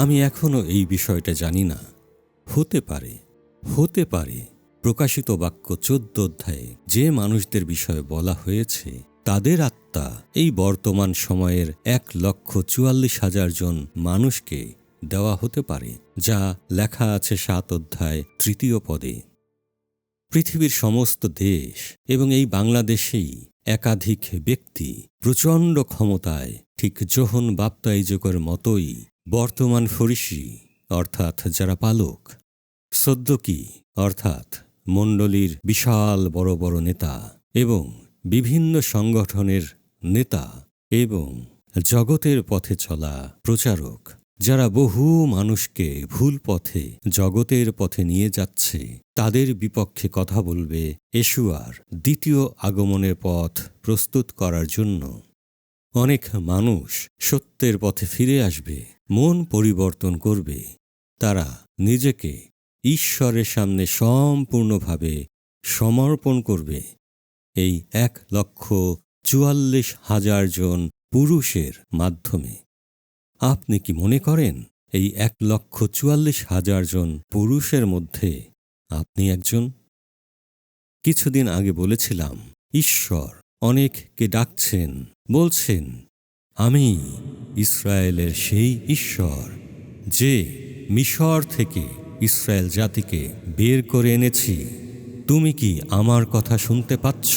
আমি এখনও এই বিষয়টা জানি না। হতে পারে হতে পারে। প্রকাশিত বাক্য চোদ্দ অধ্যায়ে যে মানুষদের বিষয়ে বলা হয়েছে, তাদের আত্মা এই বর্তমান সময়ের এক লক্ষ চুয়াল্লিশ হাজার জন মানুষকে দেওয়া হতে পারে, যা লেখা আছে সাত অধ্যায় তৃতীয় পদে। পৃথিবীর সমস্ত দেশ এবং এই বাংলাদেশেই একাধিক ব্যক্তি প্রচণ্ড ক্ষমতায়, ঠিক যোহন বাপ্তাইজকের মতোই বর্তমান ফরিসি, অর্থাৎ যারা পালক, সদ্যকি, অর্থাৎ মণ্ডলীর বিশাল বড় বড় নেতা এবং বিভিন্ন সংগঠনের নেতা এবং জগতের পথে চলা প্রচারক, যারা বহু মানুষকে ভুল পথে, জগতের পথে নিয়ে যাচ্ছে, তাদের বিপক্ষে কথা বলবে এশুয়ার দ্বিতীয় আগমনের পথ প্রস্তুত করার জন্য। অনেক মানুষ সত্যের পথে ফিরে আসবে, মন পরিবর্তন করবে। তারা নিজেকে ঈশ্বরের সামনে সম্পূর্ণভাবে সমর্পণ করবে। এই এক লক্ষ চুয়াল্লিশ হাজার জন পুরুষের মাধ্যমে। আপনি কি মনে করেন, এই এক লক্ষ চুয়াল্লিশ হাজার জন পুরুষের মধ্যে আপনি একজন? কিছুদিন আগে বলেছিলাম, ঈশ্বর অনেককে ডাকছেন। বলছেন, আমি ইসরায়েলের সেই ঈশ্বর যে মিশর থেকে ইসরায়েল জাতিকে বের করে এনেছি। তুমি কি আমার কথা শুনতে পাচ্ছ?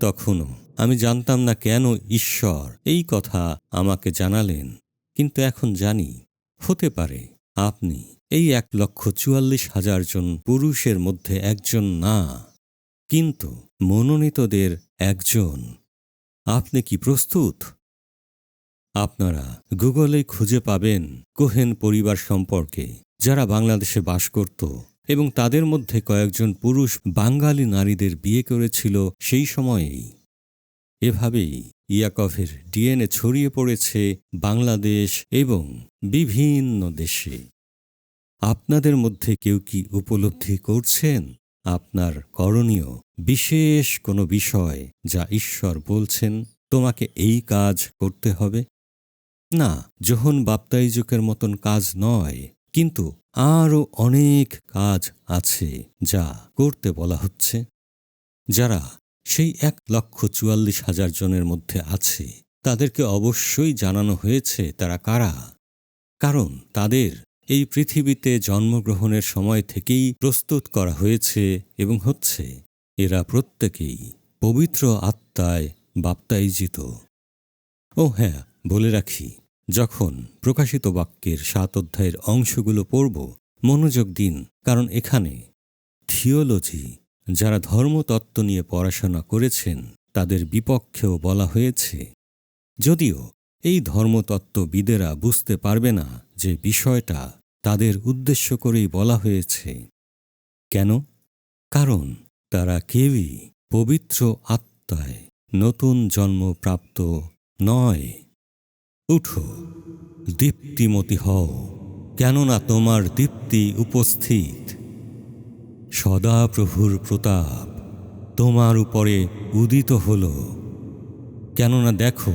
তখনও আমি জানতাম না কেন ঈশ্বর এই কথা আমাকে জানালেন, কিন্তু এখন জানি, হতে পারে আপনি এই এক লক্ষ চুয়াল্লিশ হাজার জন পুরুষের মধ্যে একজন না, কিন্তু মনোনীতদের একজন। আপনি কি প্রস্তুত? আপনারা গুগলে খুঁজে পাবেন কোহেন পরিবার সম্পর্কে, যারা বাংলাদেশে বাস করত এবং তাদের মধ্যে কয়েকজন পুরুষ বাঙালি নারীদের বিয়ে করেছিল সেই সময়েই। এভাবেই ইয়াকভের ডিএনএ ছড়িয়ে পড়েছে বাংলাদেশ এবং বিভিন্ন দেশে। আপনাদের মধ্যে কেউ কি উপলব্ধি করছেন? আপনার করণীয় বিশেষ কোনো বিষয় যা ঈশ্বর বলছেন, তোমাকে এই কাজ করতে হবে? না যোহন বাপ্তাইজকের মতন কাজ নয়, কিন্তু আরও অনেক কাজ আছে যা করতে বলা হচ্ছে। যারা সেই এক লক্ষ চুয়াল্লিশ হাজার জনের মধ্যে আছে, তাদেরকে অবশ্যই জানানো হয়েছে তারা কারা? কারণ তাদের এই পৃথিবীতে জন্মগ্রহণের সময় থেকেই প্রস্তুত করা হয়েছে এবং হচ্ছে, এরা প্রত্যেকেই পবিত্র আত্মায় বাপ্তাইজিত। ও হ্যাঁ বলে রাখি, যখন প্রকাশিত বাক্যের সাত অধ্যায়ের অংশগুলো পড়ব, মনোযোগ দিন, কারণ এখানে থিওলজি, যারা ধর্মতত্ত্ব নিয়ে পড়াশোনা করেছেন, তাদের বিপক্ষেও বলা হয়েছে। যদিও এই ধর্মতত্ত্ববিদেরা বুঝতে পারবে না যে বিষয়টা তাদের উদ্দেশ্য করেই বলা হয়েছে। কেন? কারণ তারা কেউই পবিত্র আত্মায় নতুন জন্মপ্রাপ্ত নয়। উঠো, দীপ্তিমতি হও, কেননা তোমার দীপ্তি উপস্থিত। সদাপ্রভুর প্রতাপ তোমার উপরে উদিত হল। কেননা দেখো,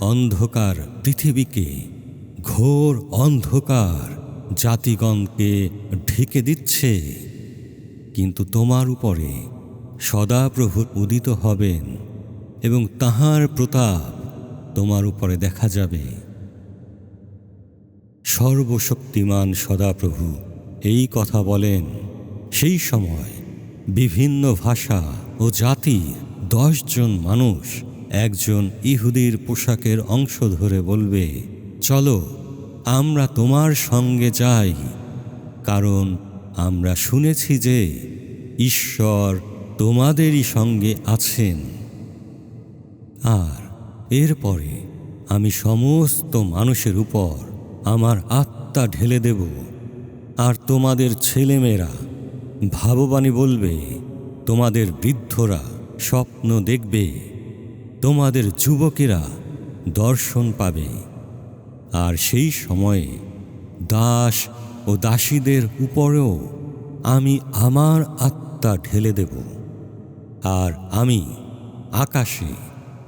অন্ধকার পৃথিবীকে ঘোর অন্ধকার জাতিগণকে ঢেকে দিচ্ছে। কিন্তু তোমার উপরে সদাপ্রভু উদিত হবেন এবং তাহার প্রতাপ তোমার উপরে দেখা যাবে। সর্বশক্তিমান সদাপ্রভু এই কথা বলেন। সেই সময় বিভিন্ন ভাষা ও জাতির দশজন মানুষ একজন ইহুদির পোশাকের অংশ ধরে বলবে, চলো আমরা তোমার সঙ্গে যাই, কারণ আমরা শুনেছি যে ঈশ্বর তোমাদেরই সঙ্গে আছেন। আর এরপরে আমি সমস্ত মানুষের উপর আমার আত্মা ঢেলে দেব, আর তোমাদের ছেলেমেয়েরা ভাববাণী বলবে, তোমাদের বৃদ্ধরা স্বপ্ন দেখবে, তোমাদের যুবকেরা দর্শন পাবে। আর সেই সময়ে দাস ও দাসীদের উপরেও আমি আমার আত্মা ঢেলে দেব। আর আমি আকাশে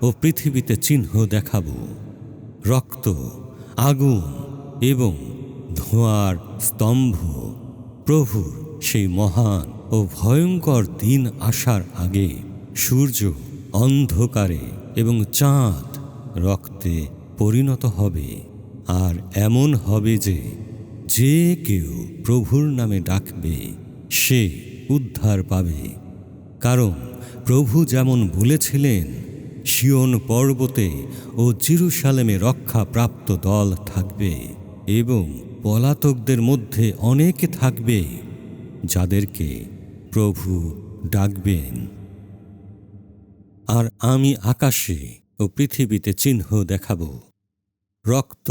ও পৃথিবীতে চিহ্ন দেখাব। রক্ত, আগুন এবং ধোঁয়ার স্তম্ভ প্রভুর সেই মহান ও ভয়ঙ্কর দিন আসার আগে সূর্য অন্ধকারে এবং চাঁদ রক্তে পরিণত হবে। আর এমন হবে যে যে কেউ প্রভুর নামে ডাকবে, সে উদ্ধার পাবে। কারণ প্রভু যেমন বলেছিলেন শিওন পর্বতে ও জিরুসালেমে রক্ষাপ্রাপ্ত দল থাকবে এবং পলাতকদের মধ্যে অনেকে থাকবে, যাদেরকে প্রভু ডাকবেন। আর আমি আকাশে ও পৃথিবীতে চিহ্ন দেখাব। রক্ত,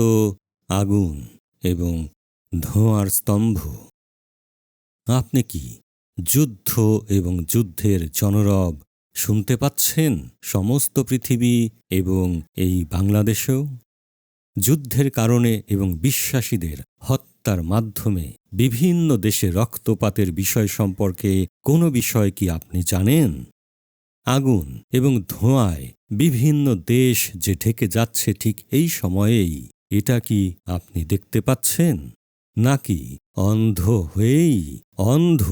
আগুন এবং ধোঁয়ার স্তম্ভ। আপনি কি যুদ্ধ এবং যুদ্ধের জনরব শুনতে পাচ্ছেন সমস্ত পৃথিবী এবং এই বাংলাদেশেও? যুদ্ধের কারণে এবং বিশ্বাসীদের হত্যার মাধ্যমে বিভিন্ন দেশে রক্তপাতের বিষয় সম্পর্কে কোনো বিষয় কি আপনি জানেন? আগুন এবং ধোঁয়ায় বিভিন্ন দেশ যে ঢেকে যাচ্ছে ঠিক এই সময়েই, এটা কি আপনি দেখতে পাচ্ছেন? নাকি অন্ধ হয়েই অন্ধ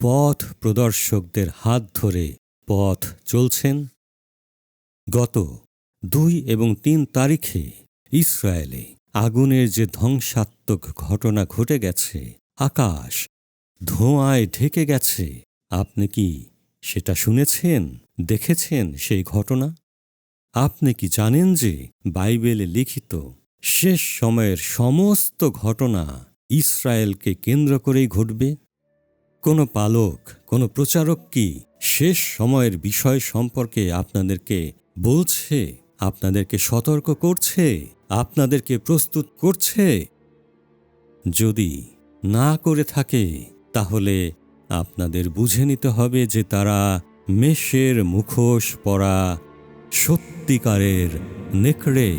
পথ প্রদর্শকদের হাত ধরে পথ চলছেন? গত দুই এবং তিন তারিখে ইসরায়েলে আগুনের যে ধ্বংসাত্মক ঘটনা ঘটে গেছে, আকাশ ধোঁয়ায় ঢেকে গেছে, আপনি কি সেটা শুনেছেন, দেখেছেন সেই ঘটনা? আপনি কি জানেন যে বাইবেলে লিখিত শেষ সময়ের সমস্ত ঘটনা ইসরায়েলকে কেন্দ্র করেই ঘটবে? কোনো পালক, কোনো প্রচারক কি শেষ সময়ের বিষয় সম্পর্কে আপনাদেরকে বলছে, আপনাদেরকে সতর্ক করছে, আপনাদেরকে প্রস্তুত করছে? যদি না করে থাকে, তাহলে আপনাদের বুঝে নিতে হবে যে তারা মেষের মুখোশ পরা সত্যিকারের নেকড়ে।